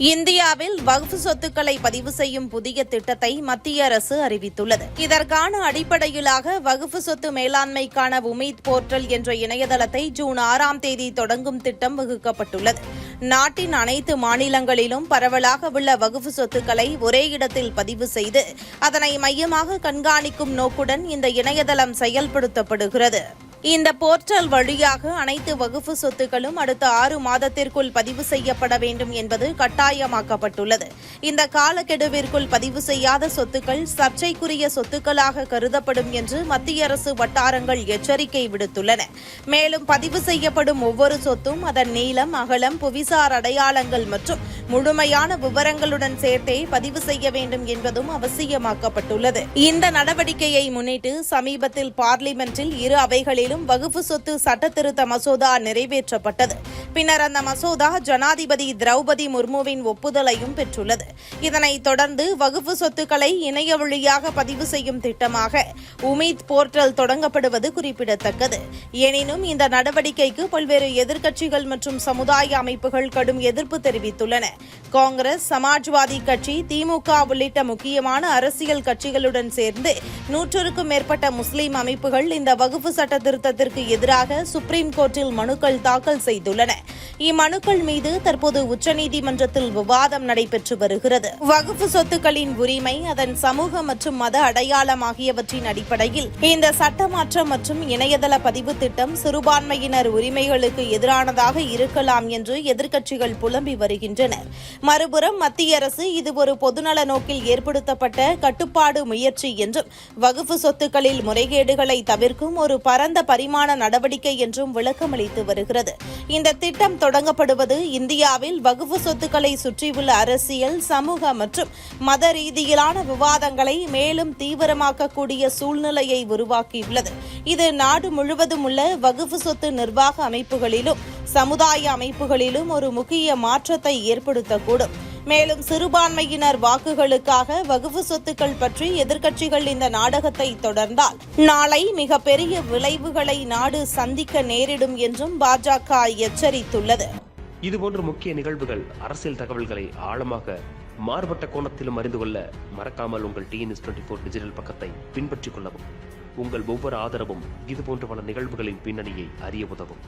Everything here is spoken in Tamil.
இந்தியாவில் வகுப்பு சொத்துக்களை பதிவு செய்யும் புதிய திட்டத்தை மத்திய அரசு அறிவித்துள்ளது. இதற்கான அடிப்படையிலாக வகுப்பு சொத்து மேலாண்மைக்கான உமீத் போர்ட்டல் என்ற இணையதளத்தை ஜூன் ஆறாம் தேதி தொடங்கும் திட்டம் வகுக்கப்பட்டுள்ளது. நாட்டின் அனைத்து மாநிலங்களிலும் பரவலாக உள்ள வகுப்பு சொத்துக்களை ஒரே இடத்தில் பதிவு செய்து அதனை மையமாக கண்காணிக்கும் நோக்குடன் இந்த இணையதளம் செயல்படுத்தப்படுகிறது. இந்த போர்ட்டல் வழியாக அனைத்து வகுப்பு சொத்துக்களும் அடுத்த ஆறு மாதத்திற்குள் பதிவு செய்யப்பட வேண்டும் என்பது கட்டாயமாக்கப்பட்டுள்ளது. இந்த காலக்கெடுவிற்குள் பதிவு செய்யாத சொத்துக்கள் சர்ச்சைக்குரிய சொத்துக்களாக கருதப்படும் என்று மத்திய அரசு வட்டாரங்கள் எச்சரிக்கை விடுத்துள்ளன. மேலும் பதிவு செய்யப்படும் ஒவ்வொரு சொத்தும் அதன் நீளம் அகலம் புவிசார் அடையாளங்கள் மற்றும் முழுமையான விவரங்களுடன் சேர்த்தே பதிவு செய்ய வேண்டும் என்பதும் அவசியமாக்கப்பட்டுள்ளது. இந்த நடவடிக்கையை முன்னிட்டு சமீபத்தில் பார்லிமெண்டில் இரு அவைகளிலும் வகுப்பு சொத்து சட்டத்திருத்த மசோதா நிறைவேற்றப்பட்டது. பின்னர் அந்த மசோதா ஜனாதிபதி திரௌபதி முர்முவின் ஒப்புதலையும் பெற்றுள்ளது. இதனைத் தொடர்ந்து வகுப்பு சொத்துக்களை இணைய வழியாக பதிவு செய்யும் திட்டமாக உமீத் போர்ட்டல் தொடங்கப்படுவது குறிப்பிடத்தக்கது. எனினும் இந்த நடவடிக்கைக்கு பல்வேறு எதிர்க்கட்சிகள் மற்றும் சமுதாய அமைப்புகள் கடும் எதிர்ப்பு தெரிவித்துள்ளன. காங்கிரஸ் சமாஜ்வாதி கட்சி திமுக உள்ளிட்ட முக்கியமான அரசியல் கட்சிகளுடன் சேர்ந்து நூற்றுக்கும் மேற்பட்ட முஸ்லிம் அமைப்புகள் இந்த வகுப்பு சட்ட திருத்தத்திற்கு எதிராக சுப்ரீம் கோர்ட்டில் மனுக்கள் தாக்கல் செய்துள்ளன. இம்மனுக்கள் மீது தற்போது உச்சநீதிமன்றத்தில் விவாதம் நடைபெற்று வருகிறது. வகுப்பு சொத்துக்களின் உரிமை அதன் சமூக மற்றும் மத அடையாளம் ஆகியவற்றின் அடிப்படையில் இந்த சட்ட மாற்றம் மற்றும் இணையதள பதிவு திட்டம் சிறுபான்மையினர் உரிமைகளுக்கு எதிரானதாக இருக்கலாம் என்று எதிர்க்கட்சிகள் புலம்பி வருகின்றனர் மறுபுறம் மத்திய அரசு இது ஒரு பொதுநல நோக்கில் ஏற்படுத்தப்பட்ட கட்டுப்பாடு முயற்சி என்றும் வகுப்பு சொத்துக்களில் முறைகேடுகளை தவிர்க்கும் ஒரு பரந்த பரிமாண நடவடிக்கை என்றும் விளக்கமளித்து வருகிறது. இந்த திட்டம் தொடங்கப்படுவது இந்தியாவில் வகுப்பு சொத்துக்களை சுற்றியுள்ள அரசியல் சமூக மற்றும் மத ரீதியிலான விவாதங்களை மேலும் தீவிரமாக்கக்கூடிய சூழ்நிலையை உருவாக்கியுள்ளது. இது நாடு முழுவதும் உள்ள வகுப்பு சொத்து நிர்வாக அமைப்புகளிலும் சமுதாய அமைப்புகளிலும் ஒரு முக்கிய மாற்றத்தை ஏற்படுத்தக்கூடும். மேலும் சிறுபான்மையினர் வாக்குகளுக்காக வகுப்பு சொத்துக்கள் பற்றி எதிர்க்கட்சிகள் இந்த நாடகத்தை தொடர்ந்தால் நாளை மிகப்பெரிய விளைவுகளை நாடு சந்திக்க நேரிடும் என்றும் பாஜக எச்சரித்துள்ளது. இதுபோன்ற முக்கிய நிகழ்வுகள் அரசியல் தகவல்களை ஆழமாக மாறுபட்ட கோணத்திலும் அறிந்து கொள்ள மறக்காமல் உங்கள் டிஎன்எஸ் டுவெண்ட்டி ஃபோர் டிஜிட்டல் பக்கத்தை பின்பற்றிக் கொள்ளவும். உங்கள் ஒவ்வொரு ஆதரவும் இதுபோன்ற பல நிகழ்வுகளின் பின்னணியை அறிய உதவும்.